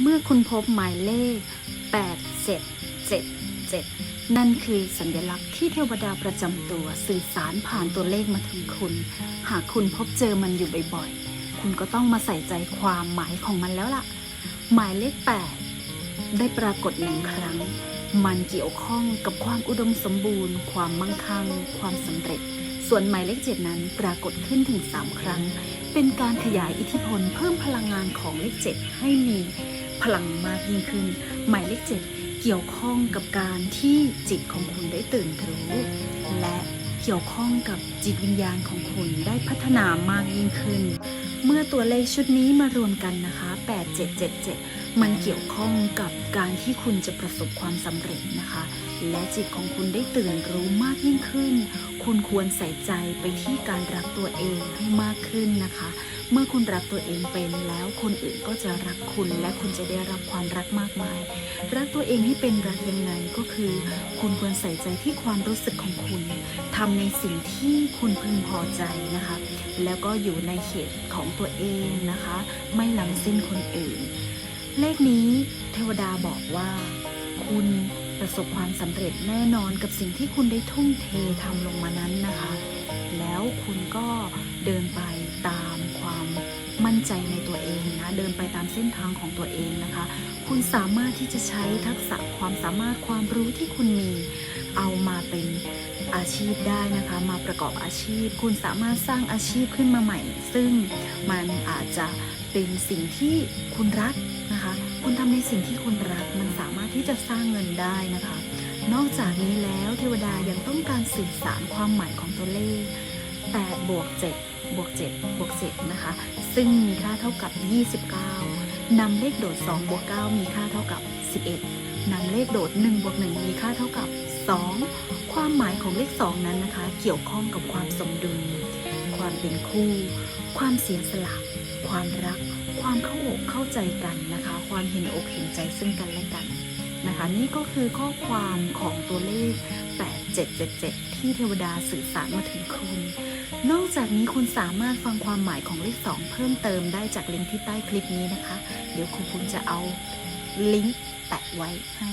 เมื่อคุณพบหมายเลข 8777 นั่นคือสัญลักษณ์ที่เทวดาประจำตัวสื่อสารผ่านตัวเลขมาถึงคุณ หากคุณพบเจอมันอยู่บ่อยๆ คุณก็ต้องมาใส่ใจความหมายของมันแล้วล่ะ หมายเลข 8 ได้ปรากฏหนึ่งครั้ง มันเกี่ยวข้องกับความอุดมสมบูรณ์ ความมั่งคั่ง ความสำเร็จ ส่วนหมายเลขเจ็ดนั้นปรากฏขึ้นถึง 3 ครั้ง เป็นการขยายอิทธิพลเพิ่มพลังงานของเลขเจ็ดให้มี พลังมากยิ่งขึ้น หมายเลขเจ็ดเกี่ยวข้องกับการที่จิตของคุณได้ตื่นรู้ และเกี่ยวข้องกับจิตวิญญาณของคุณได้พัฒนามากยิ่งขึ้น เมื่อตัวเลขชุดนี้มารวมกันนะคะ 8777 มันเกี่ยวข้องกับการที่คุณจะประสบความสำเร็จนะคะ และจิตของคุณได้ตื่นรู้มากยิ่งขึ้น คุณควรใส่ใจไปที่การรักตัวเองให้มากขึ้นนะคะ เมื่อคุณรักตัวเองเป็นแล้วคนอื่นก็จะรักคุณ และคุณจะได้รับความรักมากมาย รักตัวเองให้เป็นรักยังไงก็คือ คุณควรใส่ใจที่ความรู้สึกของคุณทำในสิ่งที่คุณพึงพอใจนะคะ แล้วก็อยู่ในเขตของตัวเองนะคะ ไม่ล้ำเส้นคนอื่น เลขนี้เทวดาบอกว่า คุณประสบความสำเร็จแน่นอนกับสิ่งที่คุณได้ทุ่มเททำลงมานั้นนะคะ แล้วคุณก็เดินไปตามความมั่นใจในตัวเองนะ เดินไปตามเส้นทางของตัวเองนะคะ คุณสามารถที่จะใช้ทักษะความสามารถความรู้ที่คุณมี เอามาเป็นอาชีพได้นะคะ มาประกอบอาชีพ คุณสามารถสร้างอาชีพขึ้นมาใหม่ ซึ่งมันอาจจะเป็นสิ่งที่คุณรักนะคะ คุณทำในสิ่งที่คุณรัก มันสามารถที่จะสร้างเงินได้นะคะ นอกจากนี้แล้วเทว สื่อสารความหมายของตัวเลข 8 บวก 7 บวก 7 บวก 7 นะคะ ซึ่งมีค่าเท่ากับ 29 นำเลขโดด 2 บวก 9 มีค่าเท่ากับ 11 นำเลขโดด 1 บวก 1 มีค่าเท่ากับ 2 ความหมายของเลข 2 นั้นนะคะ เกี่ยวข้องกับความสมดุล ความเป็นคู่ ความเสียสละ ความรัก ความเข้าอกเข้าใจกันนะคะ ความเห็นอกเห็นใจซึ่งกันและกัน นะคะ นี่ก็คือข้อความของตัวเลข 8777 ที่เทวดาสื่อสารมาถึงคุณ นอกจากนี้คุณสามารถฟังความหมายของเลข 2 เพิ่มเติมได้จากลิงก์ที่ใต้คลิปนี้นะคะ เดี๋ยวครูคุณจะเอาลิงก์แปะไว้ให้